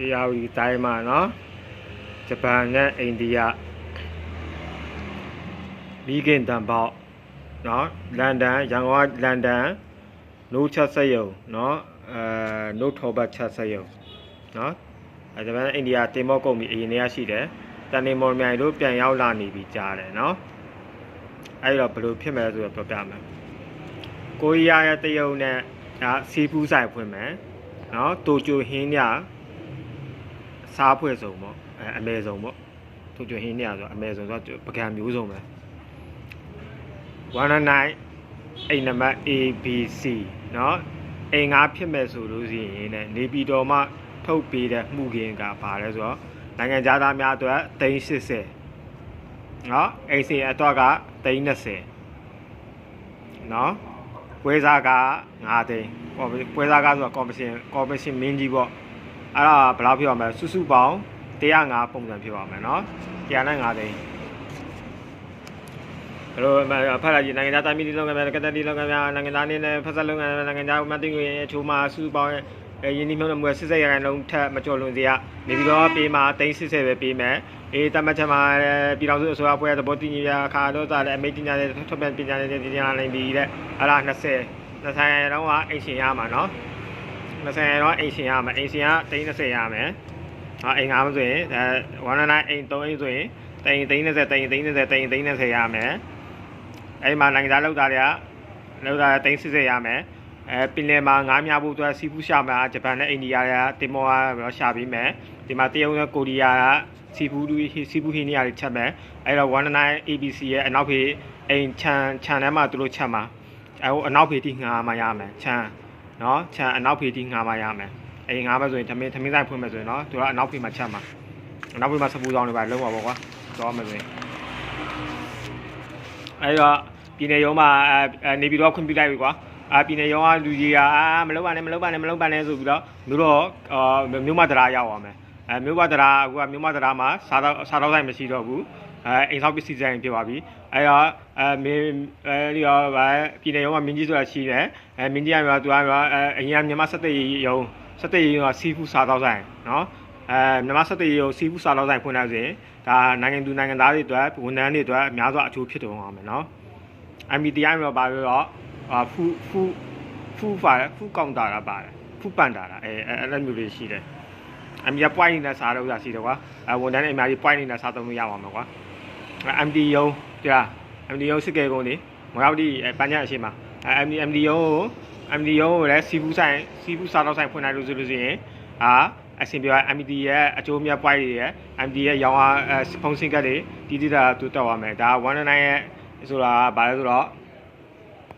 အေယာဝီတိုင်းမှာနော်ဂျပန်နဲ့အိန္ဒိယမီးကင်တန်ပေါက်နော်လန်ဒန်ရန်ကုန်ကလန်ဒန်နိုးချက်ဆက်ယုံနော်အဲနိုးထောဘတ်ချက်ဆက်ယုံနော်အဲဂျပန်နဲ့အိန္ဒိယတင်မောကုန်ပြီအရင်တည်းကရှိတယ်တန်နေမော်မြိုင်တို့ပြန်ရောက်လာနေပြီကြားတယ်နော်အဲ့တော့ဘယ်လိုဖြစ်မလဲဆိုတော့ပြောပြမယ်ကိုရီးယားရဲ့တရုတ်နဲ့ဒါစီဖူးဆိုင်ဖွင့်မယ်နော်တိုကျိုဟင်းည စားဖွဲ့စုံပေါ့အဲအမဲစုံပေါ့သူကျွဟင်းနေရဆိုအမဲစုံဆိုတော့ပကံမျိုးစုံပဲ109အိမ်နံပါတ် ABC เนาะအိမ်ငါဖြစ်မဲ့ဆိုလို့ရှိရင်ねနေပြည်တော်မှာထုတ်ပေးတဲ့မှုခင်းကဘာလဲဆိုတော့နိုင်ငံသားများအတွက်380เนาะအိမ်စင်အတွက်က320เนาะပွဲစားက9သိန်းဟောပွဲစားကဆိုတော့ကော်မရှင်ကော်မရှင်မင်းကြီးပေါ့ အဲ့ဒါဘယ်လောက်ဖြစ်အောင်မလဲစုစုပေါင်း105ပုံစံဖြစ်ပါမယ်နော်105သိန်းဘယ်လိုဖတ်လိုက်ကြည့်နိုင်ငံသားတိုင်းပြည်လုံးကများကတည်းကလုံးကများနိုင်ငံသားနေနဲ့ဖက်ဆက်လုံးကနိုင်ငံသားမတင်ငွေအချိုးမှာစုစုပေါင်းရင်းနှီးမြှုပ်နှံမှုစစ်စစ်ရန်လုံးထက်မကျော်လွန်စေရနေပြီးတော့ပေးမှာ380ပဲပေးမယ်အေးတမတ်ချက်မှာပြည်တော်စုအစိုးရဖွဲ့သဘောတည်ညီရာခါတော့တာလည်းအမိတ်တင်ညာတဲ့ထုတ်ပြန်ပညာတဲ့တင်ညာနိုင်ပြီတဲ့အဲ့ဒါ20 20တော့ကအိတ်ရှင်ရမှာနော် 20တော့အိမ်ရှင်ရမယ်အိမ်ရှင်က30ရမယ်ဟာအိမ်ငါမဆိုရင်အဲ199အိမ်3အိမ်ဆိုရင်တိန်30တိန်30တိန်30ရမယ်အဲ့မှာနိုင်ငံသားလောက်သားတွေကလောက်သားတိန်60ရမယ်အဲပင်လယ်မှာငါးများဖို့အတွက်စီဖူးရှာမှာဂျပန်နဲ့အိန္ဒိယကတင်မောကရှာပြီးမယ်ဒီမှာတရုတ်နဲ့ကိုရီးယားကစီဖူးလူစီဖူးဟင်းနေရာတွေချက်မယ်အဲ့တော့199 ABC ရဲ့အနောက်ဖေးအိမ်ခြံခြံထဲမှာသူတို့ချက်မှာအဲဟိုအနောက်ဖေးတိငါမှရမယ်ခြံ နော်ခြံအနောက်ဖေးကြီးငါမရမယ်အေးငါမဆိုရင်သမင်းသမင်းဆိုင်ဖွင့်မယ်ဆိုရင်နော်သူကအနောက်ဖေးမှာချက်မှာအနောက်ဖေးမှာစပူဆောင်တွေပါလုံးပါပေါ့ကွာတော့မယ်ဆိုရင်အဲ့တော့ပြည်နယ်ရုံးမှာအဲနေပြီးတော့ခွင့်ပြုလိုက်ပြီကွာအာပြည်နယ်ရုံးကလူကြီးကအာမလုပ်ပါနဲ့မလုပ်ပါနဲ့မလုပ်ပါနဲ့ဆိုပြီးတော့မြို့တော့အာမြို့မတရားရောက်သွားမယ်အဲမြို့မတရားအခုကမြို့မတရားမှာစားတော့စားတော့ဆိုင်မရှိတော့ဘူး အဲအိမ်ဆောက်ပစ္စည်းဆိုင်ဖြစ်သွားပြီအဲတော့အဲမင်းအဲဒီတော့ဗာပြည်နယ်ရုံးကမင်းကြီးဆိုတာရှိတယ်အဲမင်းကြီးကပြောသူကပြောအဲအရင်ကမြန်မာစက်သိရုံးစက်သိရုံးကစီဖူးစားတော့ဆိုင်နော်အဲမြန်မာစက်သိရုံးစီဖူးစားတော့ဆိုင်ဖွင့်လိုက်ဆိုရင်ဒါနိုင်ငံသူနိုင်ငံသားတွေအတွက်ဝန်ထမ်းတွေအတွက်အများစွာအကျိုးဖြစ်တော်အောင်မယ်နော် MBTI မှာပါပြီးတော့အာဖူဖူဖူပါဖူကောင်တာတာပါတယ်ဖူပန်တာတာအဲအဲအဲ့လိုမျိုးလေးရှိတယ်အမြဲ point နဲ့စားတော့ဥစားရှိတယ်ကွာအဲဝန်ထမ်းတွေအများကြီး point နဲ့စားသုံးလို့ရပါမှာကွာအဲ MD ယုံကြာ MD ယုံစစ်ကေကုန်နေမရောက်ဒီအဲပန်းချအရှိမအဲ MD MD ယုံကို MD ယုံကိုလည်းစီဖူးဆိုင်စီဖူးစားတော့ဆိုင်ဖွင့်လိုက်လို့ဆိုလို့ရှိရင်အာအဆင်ပြေ MD ရဲ့အကျိုးမြတ် point တွေရဲ့ MD ရဲ့ရောင်းအားဖုန်းစင်ကတ်တွေတီးတီးတာတူတော့ရမယ်ဒါ199ရဲ့ဆိုတာဘာလဲဆိုတော့